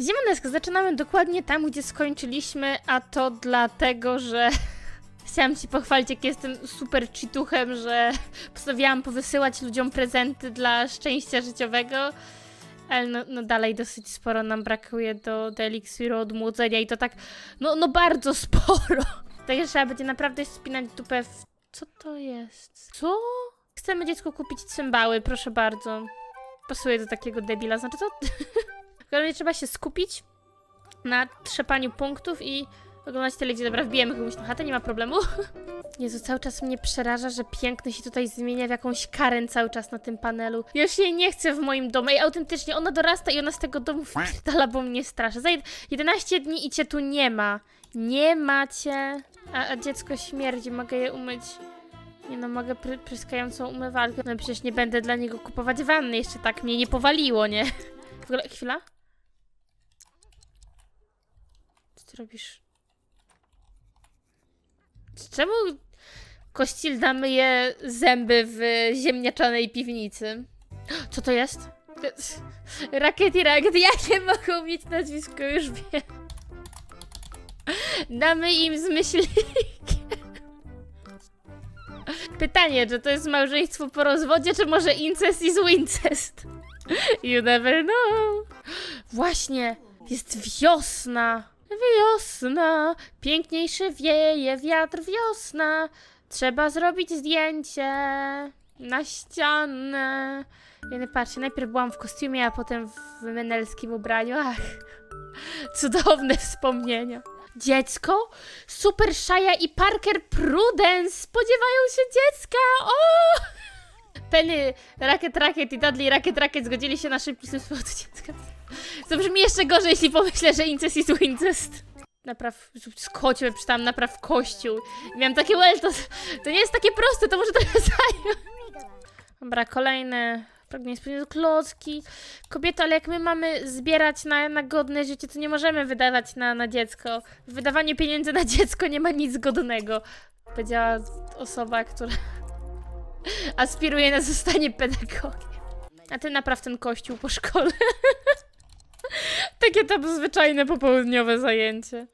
Ziemonesk, zaczynamy dokładnie tam, gdzie skończyliśmy, a to dlatego, że chciałam ci pochwalić, jak jestem super cheatuchem, że postanowiłam powysyłać ludziom prezenty dla szczęścia życiowego, ale no, no dalej dosyć sporo nam brakuje do, do eliksiru odmłodzenia i to tak, no, no bardzo sporo. Także trzeba będzie naprawdę spinać dupę w... Co to jest? Co? Chcemy dziecku kupić cymbały, proszę bardzo. Pasuje do takiego debila, znaczy to... Generalnie trzeba się skupić na trzepaniu punktów i oglądać telewizję. Dobra, wbijemy komuś na chatę, nie ma problemu. Jezu, cały czas mnie przeraża, że piękno się tutaj zmienia w jakąś Karen cały czas na tym panelu. Ja już jej nie chcę w moim domu. I autentycznie, ona dorasta i ona z tego domu wpierdala, bo mnie straszy. Za jed- 11 dni i cię tu nie ma. Nie macie. A, a dziecko śmierdzi, mogę je umyć. Nie no, mogę pry pryskającą umywalkę. No przecież nie będę dla niego kupować wanny, jeszcze tak mnie nie powaliło, nie? W ogóle, chwila. Co ty robisz? Czemu Kościlda myje zęby w ziemniaczanej piwnicy? Co to jest? To jest- Rakiet i rakiet, jakie mogą mieć nazwisko? Już wiem. Damy im z. Pytanie, czy to jest małżeństwo po rozwodzie, czy może incest is wincest? You never know. Właśnie, jest wiosna. Wiosna, piękniejszy wieje wiatr wiosna. Trzeba zrobić zdjęcie na ścianę. Nie patrzcie, najpierw byłam w kostiumie, a potem w menelskim ubraniu. Ach, cudowne wspomnienia. Dziecko? Super Shaya i Parker Prudence spodziewają się dziecka! O! Penny, Racket Racket i Dudley Racket Racket zgodzili się na szybki powodu dziecka. To brzmi jeszcze gorzej, jeśli pomyślę, że incest is wincest. Napraw, skocie, przeczytałam napraw kościół. Miałam takie, well, to, to nie jest takie proste, to może trochę zająć. Dobra, kolejne pragnienie spełnienia klocki. Kobieto, ale jak my mamy zbierać na, na godne życie, to nie możemy wydawać na, na dziecko. Wydawanie pieniędzy na dziecko nie ma nic godnego. Powiedziała osoba, która aspiruje na zostanie pedagogiem. A ty napraw ten kościół po szkole. Takie tam zwyczajne popołudniowe zajęcie.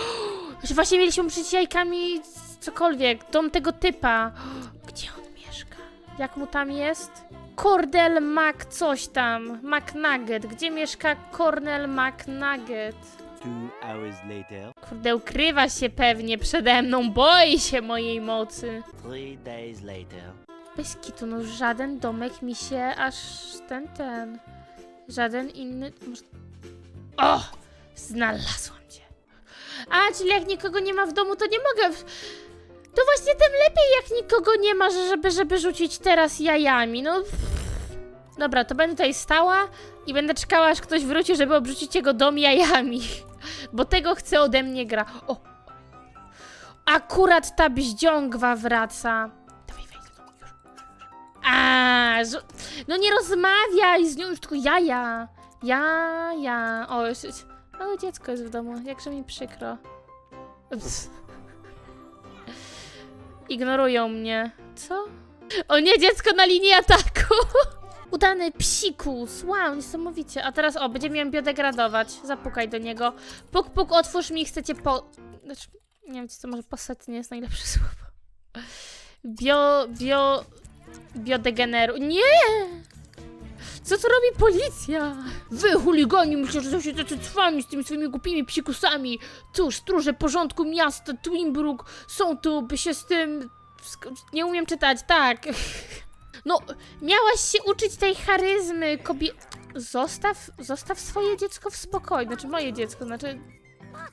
Że właśnie mieliśmy uczyć jajkami cokolwiek. Dom tego typa. Gdzie on mieszka? Jak mu tam jest? Cordell Mac coś tam. McNugget. Gdzie mieszka Cornel McNugget? Two hours later, Kurde, ukrywa się pewnie przede mną. Boi się mojej mocy. three days later. Bez kitu, no żaden domek mi się aż ten, ten. Żaden inny. może- O! Znalazłam cię. A, czyli jak nikogo nie ma w domu, to nie mogę. w- To właśnie tym lepiej, jak nikogo nie ma, że- żeby, żeby rzucić teraz jajami. No. Dobra, to będę tutaj stała i będę czekała, aż ktoś wróci, żeby obrzucić jego dom jajami. Bo tego chce ode mnie gra. O! Akurat ta bździągwa wraca. Dawaj, wejdź do domu już. A, no nie rozmawiaj z nią, już tylko jaja. Ja, ja. O, jeszcze, o, dziecko jest w domu, jakże mi przykro. Ignorują mnie. Co? O nie, dziecko na linii ataku! Udany psikus, wow, niesamowicie. A teraz, o, będziemy ją biodegradować. Zapukaj do niego. Puk, puk, otwórz mi, chcecie po... Znaczy, nie wiem, to może posad nie jest najlepsze słowo. Bio, bio... Biodegeneru... Nie! Co tu robi policja? Wy, chuligani, myślę, że się tacy cwami z tymi swoimi głupimi psikusami. Tu, stróże porządku miasta Twinbrook są tu, by się z tym... Nie umiem czytać, tak. No, miałaś się uczyć tej charyzmy, kobie... Zostaw, zostaw swoje dziecko w spokoju. Znaczy, moje dziecko, znaczy...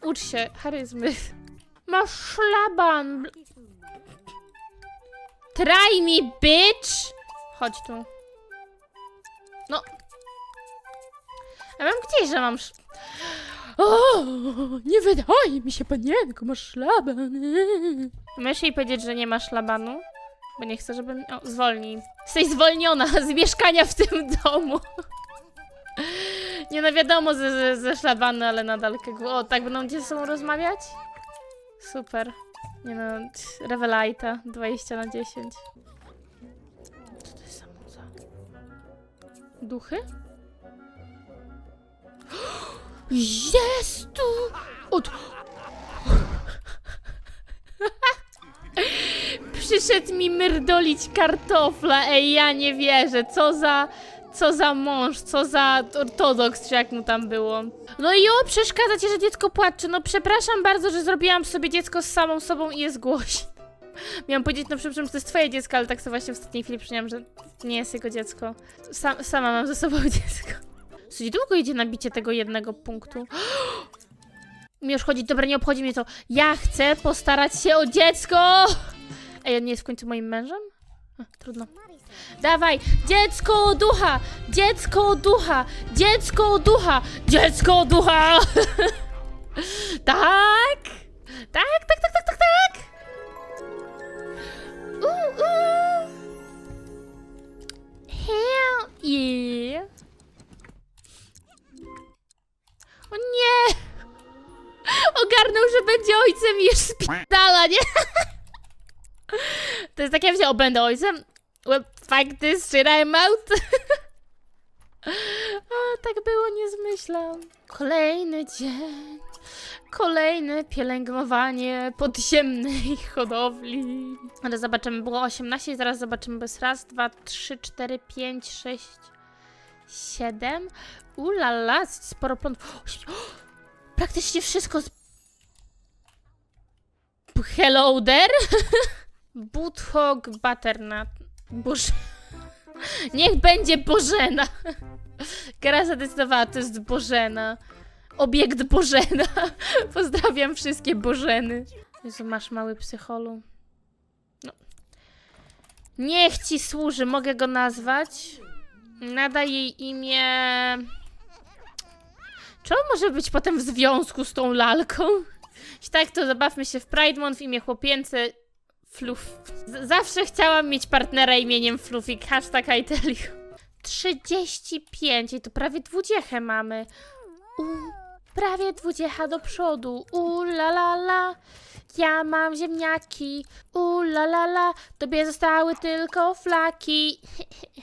Ucz się charyzmy. Masz szlaban. Try me, bitch! Chodź tu. No. Ja mam gdzieś, że mam sz... O, nie wydaje mi się, panienko, masz szlaban. Możesz jej powiedzieć, że nie ma szlabanu? Bo nie chcę, żebym... O, zwolnij. Jesteś zwolniona z mieszkania w tym domu. Nie no wiadomo ze, ze, ze szlabanu, ale nadal... kegu- O, tak będą gdzie ze sobą rozmawiać? Super. Nie no, Revelita 20 na 10. Duchy? Jest tu! Od... Przyszedł mi myrdolić kartofla, ej, ja nie wierzę, co za... Co za mąż, co za ortodoks, czy jak mu tam było. No i o, przeszkadza ci, że dziecko płacze. No przepraszam bardzo, że zrobiłam sobie dziecko z samą sobą i jest głośno. Miałam powiedzieć, no przepraszam, że to jest twoje dziecko, ale tak sobie właśnie w ostatniej chwili przypomniałam, że nie jest jego dziecko. Sam, sama mam ze sobą dziecko. Słuchaj, długo idzie nabicie tego jednego punktu. Mi już chodzi, dobra, nie obchodzi mnie to. Ja chcę postarać się o dziecko! Ej, on nie jest w końcu moim mężem? Ach, trudno. Dawaj, dziecko ducha! Dziecko ducha! Dziecko ducha! Dziecko ducha! tak, tak, spierdala, nie? To jest takie, jak o, będę ojcem? Well, fuck this shit, I'm out. A, tak było, nie zmyślam. Kolejny dzień. Kolejne pielęgnowanie podziemnej hodowli. Ale zobaczymy, było 18 i zaraz zobaczymy, bo jest raz, dwa, trzy, cztery, pięć, sześć, siedem. Ulala, sporo plonów. Praktycznie wszystko z... Hello there? Butthog butternut. Boże. Niech będzie Bożena. Gra zadecydowała, to jest Bożena. Obiekt Bożena. Pozdrawiam wszystkie Bożeny. Jezu, masz mały psycholu. No. Niech ci służy, mogę go nazwać. Nadaj jej imię... Czy on może być potem w związku z tą lalką? Jeśli tak, to zabawmy się w Pride Month w imię chłopięce Fluff. Zawsze chciałam mieć partnera imieniem Fluffik. Hashtag I tell you. 35 i to prawie dwudziechę mamy. U, prawie dwudziecha do przodu. U la la la. Ja mam ziemniaki. U la la la. Tobie zostały tylko flaki.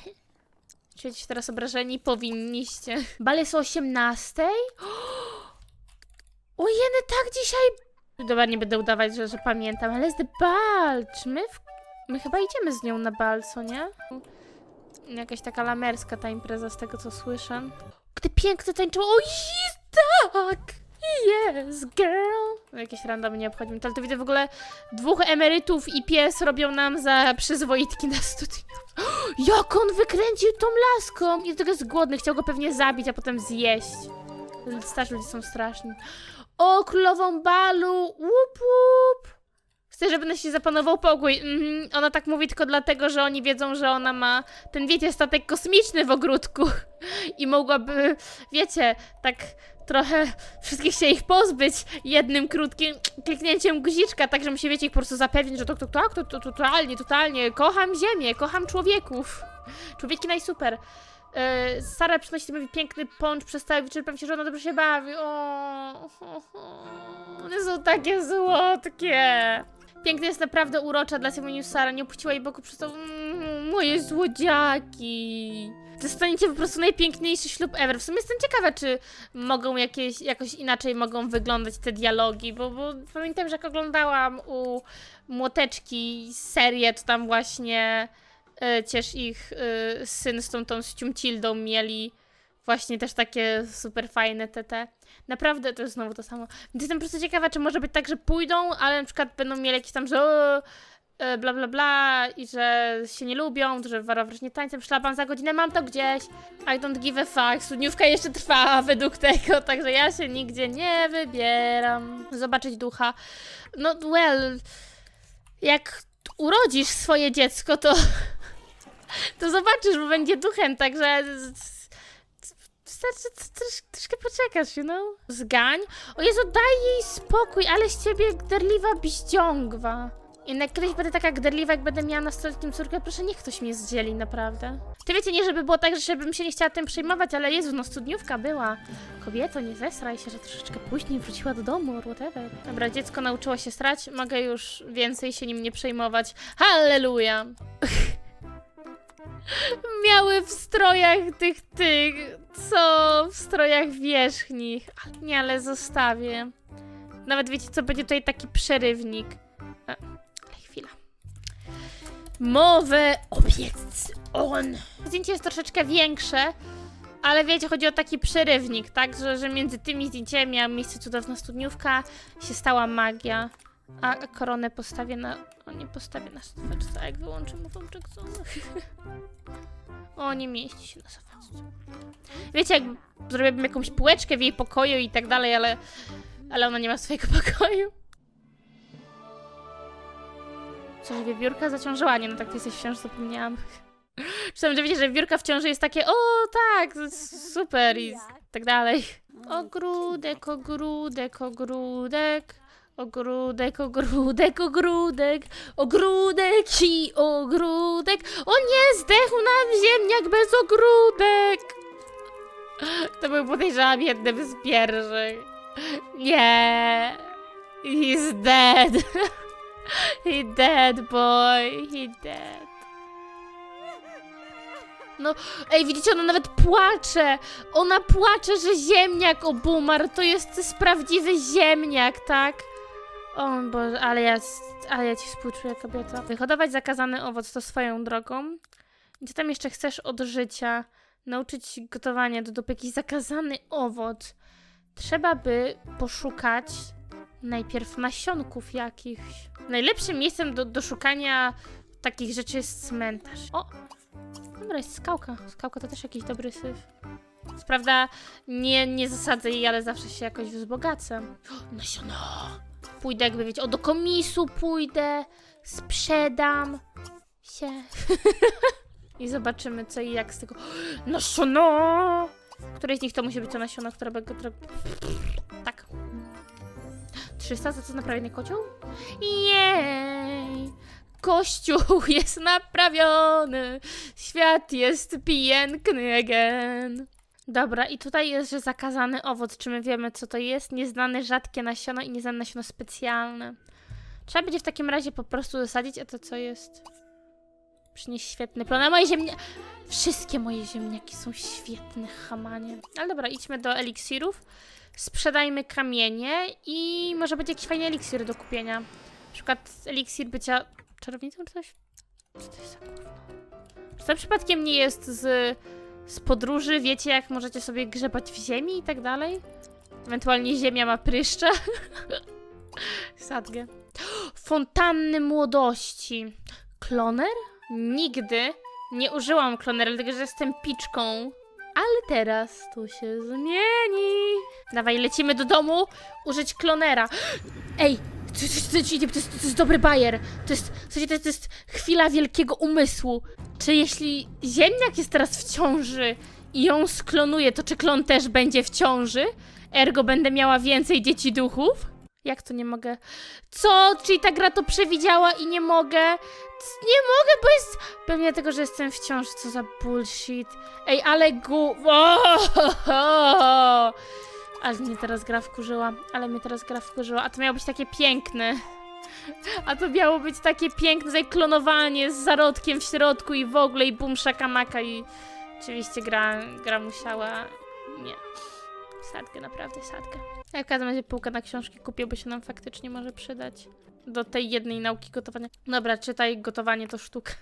Czujecie się teraz obrażeni? Powinniście. Bal jest o 18? Ojeny, tak dzisiaj Dobra, nie będę udawać, że, że pamiętam, ale jest bal. Czy my, w... my chyba idziemy z nią na bal, co nie? Jakaś taka lamerska ta impreza, z tego co słyszę. Gdy pięknie tańczyło, o jest tak! Yes, girl! Jakieś random nie obchodzi ale to widzę w ogóle dwóch emerytów i pies robią nam za przyzwoitki na studium. Jak on wykręcił tą laską! I do tego jest głodny, chciał go pewnie zabić, a potem zjeść. Starzy ludzie są straszni. O, królową balu! Łup, łup! Chcę, żeby na się zapanował pokój. Mhm. Ona tak mówi tylko dlatego, że oni wiedzą, że ona ma ten, wiecie, statek kosmiczny w ogródku. I mogłaby, wiecie, tak trochę wszystkich się ich pozbyć jednym krótkim kliknięciem guziczka, tak żebym się, wiecie, ich po prostu zapewnić, że to, to, tak, to, to, totalnie, totalnie, kocham ziemię, kocham człowieków. Człowieki najsuper. Yy, Sara przynosi mi piękny poncz przez cały wieczór, pewnie, że ona dobrze się bawi. O, one są takie słodkie. Piękna jest naprawdę urocza, dlatego mnie Sara nie opuściła jej boku przez to. Mm, moje złodziaki. Dostaniecie po prostu najpiękniejszy ślub ever. W sumie jestem ciekawa, czy mogą jakieś, jakoś inaczej mogą wyglądać te dialogi, bo, bo pamiętam, że jak oglądałam u Młoteczki serię, to tam właśnie e, ciesz ich e, syn z tą, tą ściumcildą mieli właśnie też takie super fajne TT. Naprawdę to jest znowu to samo. Jestem po prostu ciekawa, czy może być tak, że pójdą, ale na przykład będą mieli jakieś tam, że o, e, bla bla bla i że się nie lubią, że warować nie tańcem, szlapam za godzinę, mam to gdzieś. I don't give a fuck. Studniówka jeszcze trwa według tego, także ja się nigdzie nie wybieram. Zobaczyć ducha. No well, jak urodzisz swoje dziecko, to to zobaczysz, bo będzie duchem, także wystarczy trosz, troszkę poczekasz, you know? Zgań. O Jezu, daj jej spokój, ale z ciebie gderliwa biździągwa. Jednak kiedyś będę taka gderliwa, jak będę miała nastoletnią córkę, proszę niech ktoś mnie zdzieli, naprawdę. Ty wiecie, nie żeby było tak, że bym się nie chciała tym przejmować, ale Jezu, no studniówka była. Kobieto, nie zesraj się, że troszeczkę później wróciła do domu, or whatever. Dobra, dziecko nauczyło się strać, mogę już więcej się nim nie przejmować. Halleluja! miały w strojach tych, tych, co w strojach wierzchnich. Nie, ale zostawię. Nawet wiecie co, będzie tutaj taki przerywnik. A, ale chwila. Mowę obiec on. Zdjęcie jest troszeczkę większe, ale wiecie, chodzi o taki przerywnik, tak? Że, że między tymi zdjęciami miała miejsce cudowna studniówka, się stała magia. A koronę postawię na... O, nie postawię na sofeczce, jak wyłączę mu tą Jacksona. o, nie mieści się na sofeczce. Wiecie, jak zrobiłabym jakąś półeczkę w jej pokoju i tak dalej, ale... Ale ona nie ma swojego pokoju. Coś wiewiórka zaciążyła? Nie, no tak, ty jesteś w ciąży, zapomniałam. Czytam, że wiecie, że wiewiórka w ciąży jest takie, o tak, super i tak dalej. Ogródek, ogródek, ogródek. Ogródek, ogródek, ogródek, ogródek i ogródek. O nie, zdechł nam ziemniak bez ogródek. To był podejrzewam jednym z pierwszych. Nie. He's dead. He dead, boy. He dead. No, ej, widzicie, ona nawet płacze. Ona płacze, że ziemniak obumarł. To jest, to jest prawdziwy ziemniak, tak? O Boże, ale ja, ale ja ci współczuję, kobieta. Wyhodować zakazany owoc to swoją drogą. I co tam jeszcze chcesz od życia? Nauczyć gotowania do dupy jakiś zakazany owoc. Trzeba by poszukać najpierw nasionków jakichś. Najlepszym miejscem do, do szukania takich rzeczy jest cmentarz. O! Dobra, jest skałka. Skałka to też jakiś dobry syf. Co prawda nie, nie zasadzę jej, ale zawsze się jakoś wzbogacę. O, Nasiona! Pójdę jakby wiecie, o do komisu pójdę, sprzedam się. I zobaczymy co i jak z tego. Nasiona! Której z nich to musi być to nasiona, które go... Tak. 300 za co naprawiony kocioł? Jej! Kościół jest naprawiony, świat jest piękny again. Dobra, i tutaj jest, że zakazany owoc. Czy my wiemy, co to jest? Nieznane rzadkie nasiona i nieznane nasiona specjalne. Trzeba będzie w takim razie po prostu zasadzić, a to co jest? Przynieś świetny plon. A moje ziemniaki... Wszystkie moje ziemniaki są świetne, hamanie. Ale dobra, idźmy do eliksirów. Sprzedajmy kamienie i może będzie jakiś fajny eliksir do kupienia. Na przykład eliksir bycia czarownicą czy coś? Co to jest za gówno? Czy to przypadkiem nie jest z, z podróży? Wiecie, jak możecie sobie grzebać w ziemi i tak dalej? Ewentualnie ziemia ma pryszcze. Sadgę. Fontanny młodości. Kloner? Nigdy nie użyłam klonera, dlatego że jestem piczką. Ale teraz to się zmieni. Dawaj, lecimy do domu użyć klonera. Ej, to, to, to, to, to, jest, to dobry bajer. To jest, słuchajcie, to, jest- to jest chwila wielkiego umysłu. Czy jeśli ziemniak jest teraz w ciąży i ją sklonuje, to czy klon też będzie w ciąży? Ergo będę miała więcej dzieci duchów? Jak to nie mogę? Co? Czyli ta gra to przewidziała i nie mogę? Nie mogę, bo jest... Pewnie dlatego, że jestem w ciąży. Co za bullshit. Ej, ale gu... O! Ale mnie teraz gra wkurzyła. Ale mnie teraz gra wkurzyła. A to miało być takie piękne. A to miało być takie piękne, tutaj klonowanie z zarodkiem w środku i w ogóle i bum szakamaka i oczywiście gra, gra musiała... Nie. Sadkę, naprawdę sadkę. Ja w każdym razie półkę na książki kupię, bo się nam faktycznie może przydać. Do tej jednej nauki gotowania. Dobra, czytaj, gotowanie to sztuka.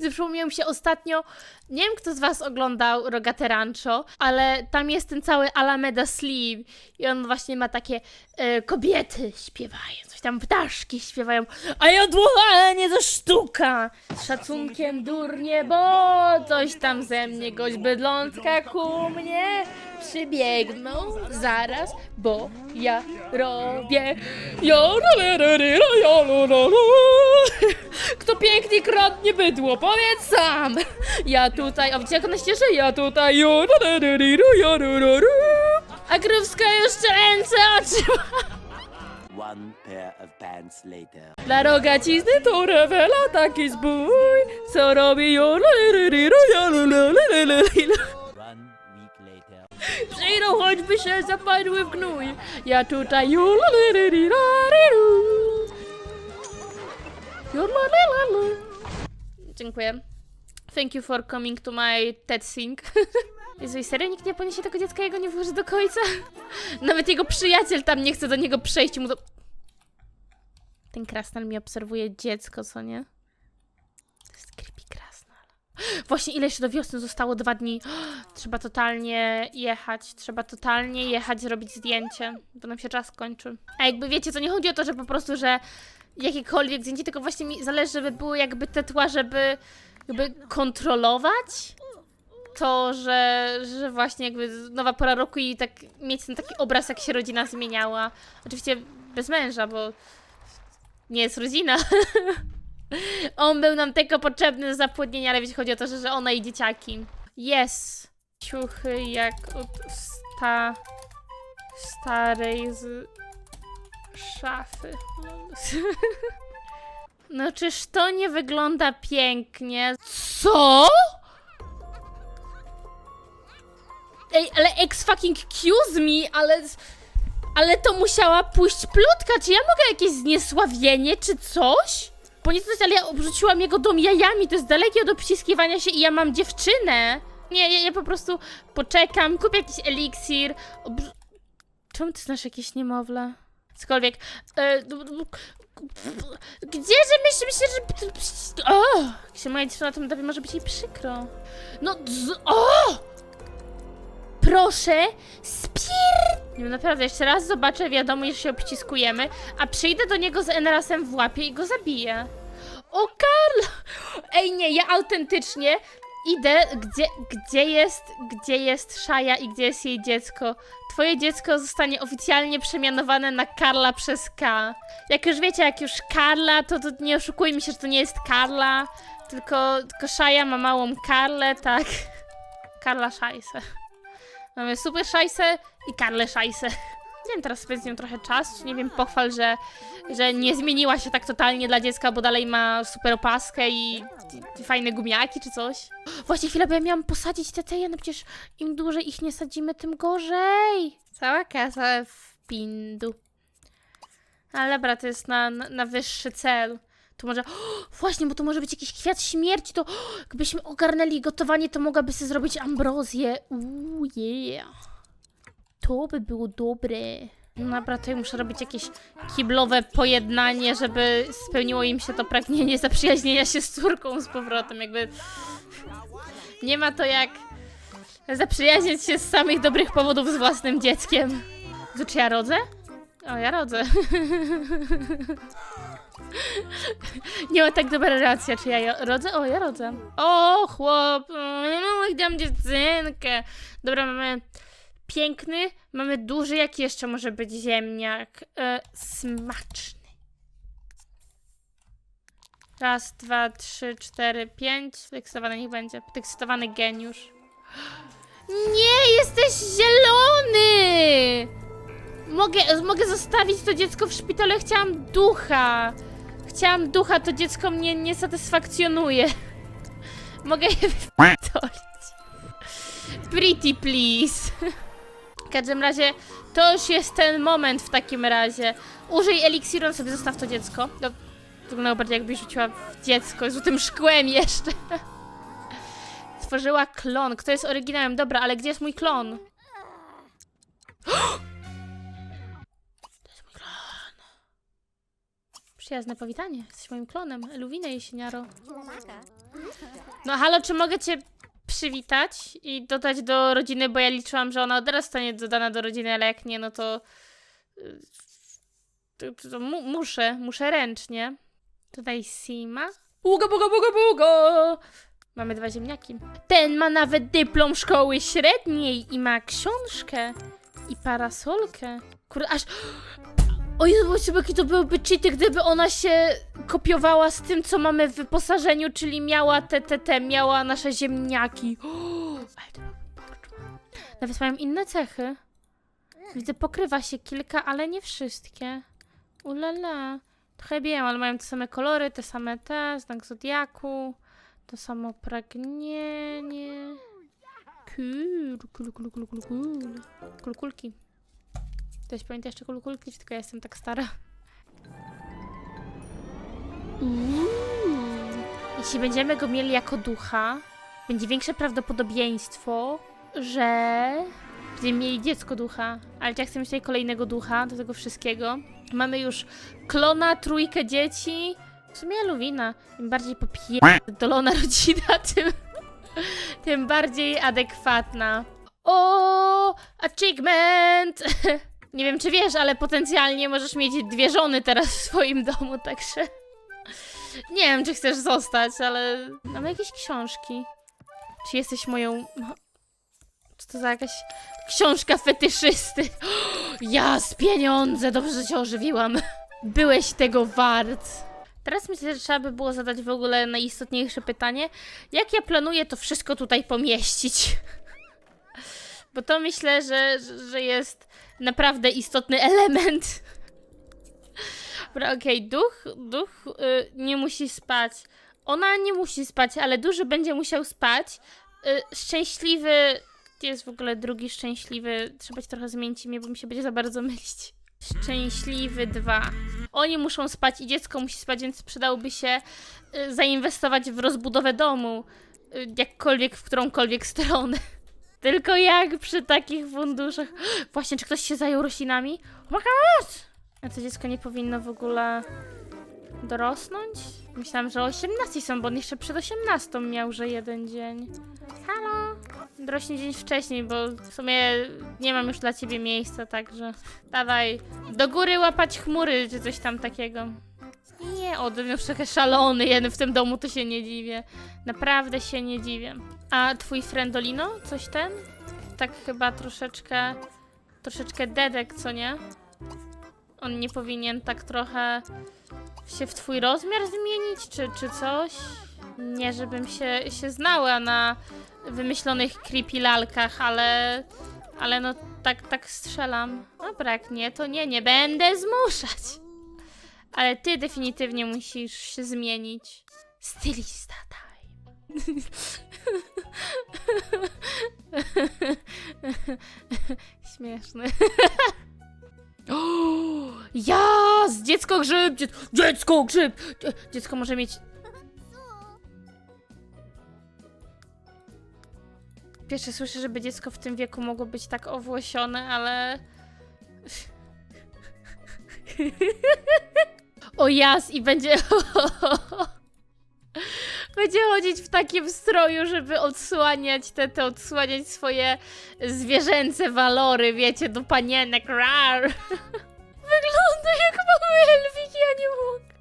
I przypomniał mi się ostatnio, nie wiem kto z was oglądał Rogate Rancho, ale tam jest ten cały Alameda Sleeve i on właśnie ma takie e, kobiety śpiewają, coś tam ptaszki śpiewają, a jadłowanie to sztuka! Z szacunkiem durnie, bo coś tam ze mnie gość bydlątka ku mnie przybiegną zaraz, bo ja robię. Kto pięknie kradnie bydło, powiedz sam! Ja tutaj, widzicie jak ona ścieży? Ja tutaj. A krówska jeszcze ręce oczy One pair of pants later. Dla rogacizny to rewela taki zbój, co robi. One week later. Przyjdą choćby się zapadły w gnój. Ja tutaj. Dziękuję. Thank you for coming to my TED Sing. Jezu, i serio nikt nie poniesie tego dziecka, jego nie włoży do końca? Nawet jego przyjaciel tam nie chce do niego przejść mu do... Ten krasnal mi obserwuje dziecko, co nie? To jest creepy krasnal. Właśnie ile jeszcze do wiosny zostało? Dwa dni. Trzeba totalnie jechać. Trzeba totalnie jechać, zrobić zdjęcie, bo nam się czas kończy. A jakby wiecie, to nie chodzi o to, że po prostu, że jakiekolwiek zdjęcie, tylko właśnie mi zależy, żeby były jakby te tła, żeby jakby kontrolować to, że, że właśnie jakby nowa pora roku i tak mieć ten taki obraz, jak się rodzina zmieniała. Oczywiście bez męża, bo nie jest rodzina. On był nam tylko potrzebny do zapłodnienia, ale wiecie, chodzi o to, że, że ona i dzieciaki. Jest. Ciuchy jak od sta... starej z szafy. No czyż to nie wygląda pięknie? Co? Ej, ale ex fucking excuse me, ale... Ale to musiała pójść plotka, czy ja mogę jakieś zniesławienie, czy coś? Bo nie ale ja obrzuciłam jego dom jajami, to jest dalekie od obściskiwania się i ja mam dziewczynę. Nie, ja, ja po prostu poczekam, kupię jakiś eliksir. Obrzu... Czemu ty znasz jakieś niemowlę? Cokolwiek. E, Gdzie, że myślę, myślę, że... O! Jak się moja dziewczyna na tym etapie może być jej przykro. No, z... o! Proszę, spier... Wiem, naprawdę, jeszcze raz zobaczę wiadomość, że się obciskujemy, a przyjdę do niego z NRS-em w łapie i go zabiję. O, Karl! Ej, nie, ja autentycznie idę, gdzie, gdzie jest, gdzie jest Szaja i gdzie jest jej dziecko. Twoje dziecko zostanie oficjalnie przemianowane na Karla przez K. Jak już wiecie, jak już Karla, to, to nie oszukujmy się, że to nie jest Karla, tylko, tylko Szaja ma małą Karlę, tak. Karla Szajsę. Mamy super Szajsę i Karlę Szajsę. Nie wiem, teraz spędzę nią trochę czas, nie wiem, pochwal, że, że nie zmieniła się tak totalnie dla dziecka, bo dalej ma super opaskę i, i fajne gumiaki czy coś. Właśnie chwilę, bo ja miałam posadzić te teje, no przecież im dłużej ich nie sadzimy, tym gorzej. Cała kasa w pindu. Ale dobra, to jest na, na, na wyższy cel. To może. Właśnie, bo to może być jakiś kwiat śmierci. To o, jakbyśmy ogarnęli gotowanie, to mogłaby sobie zrobić ambrozję. Uuu, yeah. To by było dobre. No dobra, to ja muszę robić jakieś kiblowe pojednanie, żeby spełniło im się to pragnienie zaprzyjaźnienia się z córką z powrotem. Jakby. Nie ma to jak zaprzyjaźnić się z samych dobrych powodów z własnym dzieckiem. Czy ja rodzę? O, ja rodzę. Nie ma tak dobra relacja, czy ja rodzę? O, ja rodzę. O, chłop, no, dam dziewczynkę. Dobra, mamy piękny, mamy duży, jaki jeszcze może być ziemniak? E, smaczny. Raz, dwa, trzy, cztery, pięć. Wyksowany niech będzie. Podekscytowany geniusz. Nie, jesteś zielony! Mogę, mogę zostawić to dziecko w szpitalu, chciałam ducha. Chciałam ducha, to dziecko mnie nie satysfakcjonuje. Mogę je wypierdolić. Pretty please. W każdym razie, to już jest ten moment w takim razie. Użyj eliksiru, sobie zostaw to dziecko. No, wyglądało bardziej jakbyś rzuciła w dziecko z tym szkłem jeszcze. Stworzyła klon. Kto jest oryginałem? Dobra, ale gdzie jest mój klon? Przyjazne powitanie. Jesteś moim klonem. Luwinę jesieniaro. No halo, czy mogę cię przywitać i dodać do rodziny, bo ja liczyłam, że ona od razu zostanie dodana do rodziny, ale jak nie, no to... y, To, to, to mu, muszę, muszę ręcznie. Tutaj Sima. Buga, buga, buga, buga! Mamy dwa ziemniaki. Ten ma nawet dyplom szkoły średniej i ma książkę i parasolkę. Kurde, aż... O Jezu, właśnie, jaki to byłby cheaty, gdyby ona się kopiowała z tym, co mamy w wyposażeniu, czyli miała te, te, te, miała nasze ziemniaki. Ale to. Nawet mają inne cechy. Widzę, pokrywa się kilka, ale nie wszystkie. Ulala. Trochę wiem, ale mają te same kolory, te same te, znak zodiaku, to samo pragnienie. Kul, kul, kul, kul, kul, kul. Kulkulki. Ktoś pamięta jeszcze kulkulki, czy tylko ja jestem tak stara? Uuu, jeśli będziemy go mieli jako ducha, będzie większe prawdopodobieństwo, że będziemy mieli dziecko ducha. Ale ja chcę mieć tutaj kolejnego ducha do tego wszystkiego. Mamy już klona, trójkę dzieci. W sumie Luwina. Im bardziej popierdolona rodzina, tym, tym bardziej adekwatna. O, achievement! Nie wiem, czy wiesz, ale potencjalnie możesz mieć dwie żony teraz w swoim domu, także... Nie wiem, czy chcesz zostać, ale mamy jakieś książki. Czy jesteś moją... Co to za jakaś książka fetyszysty? Ja z pieniądze, dobrze, że cię ożywiłam. Byłeś tego wart. Teraz myślę, że trzeba by było zadać w ogóle najistotniejsze pytanie. Jak ja planuję to wszystko tutaj pomieścić? Bo to myślę, że, że jest naprawdę istotny element. Dobra, okej, duch, duch y, nie musi spać. Ona nie musi spać, ale duży będzie musiał spać. Y, szczęśliwy. Gdzie jest w ogóle drugi szczęśliwy? Trzeba ci trochę zmienić imię, bo mi się będzie za bardzo mylić. Szczęśliwy dwa. Oni muszą spać i dziecko musi spać, więc przydałoby się y, zainwestować w rozbudowę domu. Y, jakkolwiek, w którąkolwiek stronę. Tylko jak przy takich funduszach. Właśnie, czy ktoś się zajął roślinami? Oh! A to dziecko nie powinno w ogóle dorosnąć? Myślałam, że o 18 są, bo on jeszcze przed 18 miał, że jeden dzień. Halo? Dorośnie dzień wcześniej, bo w sumie nie mam już dla ciebie miejsca, także dawaj do góry łapać chmury, czy coś tam takiego. Nie, o, już trochę szalony jeden w tym domu, to się nie dziwię. Naprawdę się nie dziwię. A twój friendolino? Coś ten? Tak chyba troszeczkę, troszeczkę dedek, co nie? On nie powinien tak trochę się w twój rozmiar zmienić, czy, czy coś? Nie, żebym się, się znała na wymyślonych creepy lalkach, ale... Ale no, tak, tak strzelam. Dobra, jak nie, to nie, nie będę zmuszać. Ale ty definitywnie musisz się zmienić. Stylista time. Śmieszny. Ja! Z dziecko grzyb! Dzie dziecko grzyb! Dzie- Dziecko może mieć. Pierwsze słyszę, żeby dziecko w tym wieku mogło być tak owłosione, ale. O jas i będzie. Będzie chodzić w takim stroju, żeby odsłaniać te, te odsłaniać swoje zwierzęce walory, wiecie, do panienek. Rar. Wygląda jak mały elfik, ja nie mogę.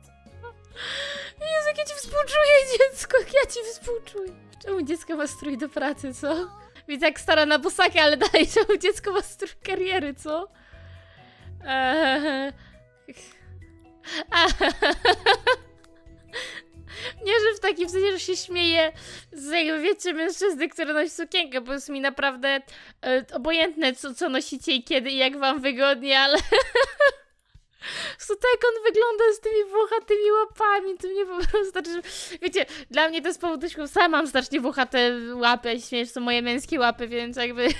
Jezu, jak ja ci współczuję, dziecko, jak ja ci współczuję. Czemu dziecko ma strój do pracy, co? Widzę jak stara na bosakie, ale dalej czemu dziecko ma strój kariery, co? Eee... Nie, że w takim sensie, że się śmieję z jak wiecie, mężczyzny, który nosi sukienkę, bo jest mi naprawdę e, obojętne, co, co nosicie i kiedy i jak wam wygodnie, ale co tak on wygląda z tymi włochatymi łapami, to mnie po prostu znaczy, że- wiecie, dla mnie to jest powód śmiechu. Sama mam strasznie włochate łapy, śmiesz, są moje męskie łapy, więc jakby...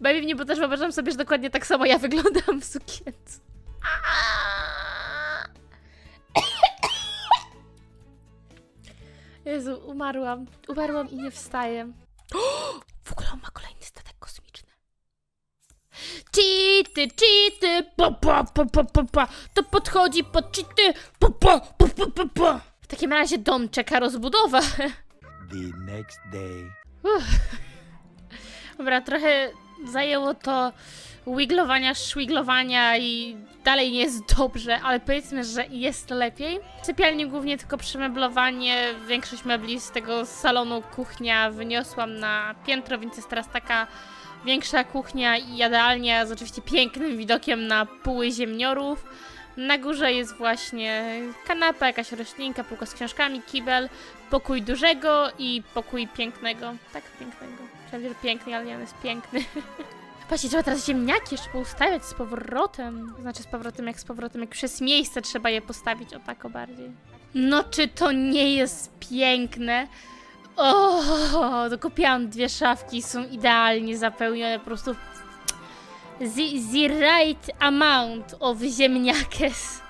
Bawi mnie, bo też wyobrażam sobie, że dokładnie tak samo ja wyglądam w sukience. Jezu, umarłam. Umarłam i nie wstaję. W ogóle on ma kolejny statek kosmiczny. Cheaty, cheaty, pa, pa, pa, pa, pa, pa. To podchodzi pod cheaty, pa, pa, pa, pa, pa, pa. W takim razie dom czeka rozbudowa. The next day. Dobra, trochę zajęło to wiglowania, szwiglowania i dalej nie jest dobrze, ale powiedzmy, że jest lepiej. W sypialni głównie tylko przemeblowanie, większość mebli z tego salonu, kuchnia wyniosłam na piętro, więc jest teraz taka większa kuchnia i jadalnia z oczywiście pięknym widokiem na póły ziemniorów. Na górze jest właśnie kanapa, jakaś roślinka, półka z książkami, kibel, pokój dużego i pokój pięknego. Tak, pięknego. Myślałam, że piękny, ale nie, on jest piękny. Właśnie, trzeba teraz ziemniaki jeszcze poustawiać z powrotem. Znaczy z powrotem jak z powrotem, jak przez miejsce trzeba je postawić, o tak o bardziej. No czy to nie jest piękne? O, dokupiłam dwie szafki, są idealnie zapełnione, po prostu the, the right amount of ziemniakes.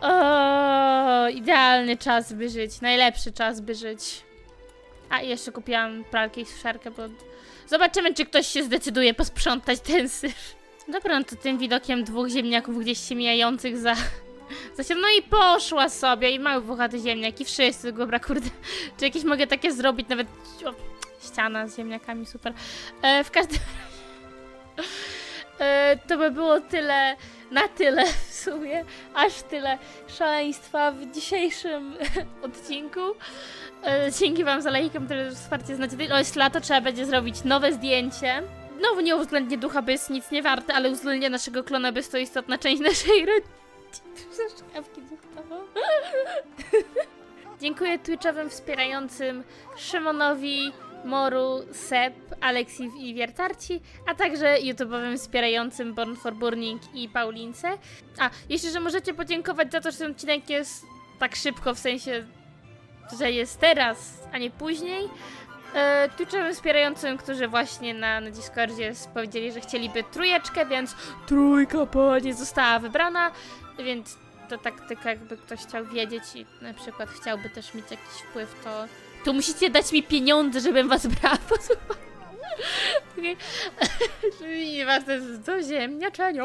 O, idealny czas, by żyć. Najlepszy czas, by żyć. A i jeszcze kupiłam pralkę i suszarkę, bo zobaczymy, czy ktoś się zdecyduje posprzątać ten syf. Dobra, no to tym widokiem dwóch ziemniaków gdzieś się mijających za... za. No i poszła sobie i mały włochaty ziemniak i wszyscy, dobra, kurde. Czy jakieś mogę takie zrobić, nawet... O, ściana z ziemniakami, super. E, w każdym E, to by było tyle, na tyle w sumie, aż tyle szaleństwa w dzisiejszym odcinku. E, dzięki wam za lajki, które wsparcie znacie. No jest lato, trzeba będzie zrobić nowe zdjęcie. Znowu nie uwzględnię ducha, bo jest nic nie warte, ale uwzględnię naszego klona, bo jest to istotna część naszej rodziny. Dziękuję Twitchowym wspierającym Szymonowi, Moru, Sep, Aleksif i Wiertarci, a także YouTube'owym wspierającym Born for Burning i Paulince. A, jeszcze, że możecie podziękować za to, że ten odcinek jest tak szybko, w sensie, że jest teraz, a nie później. E, Twitch'owym wspierającym, którzy właśnie na, na Discordzie powiedzieli, że chcieliby trójeczkę, więc trójka nie została wybrana, więc to tak tylko jakby ktoś chciał wiedzieć i na przykład chciałby też mieć jakiś wpływ, to to musicie dać mi pieniądze, żebym was brała pod uwagę. I was do ziemniaczenia.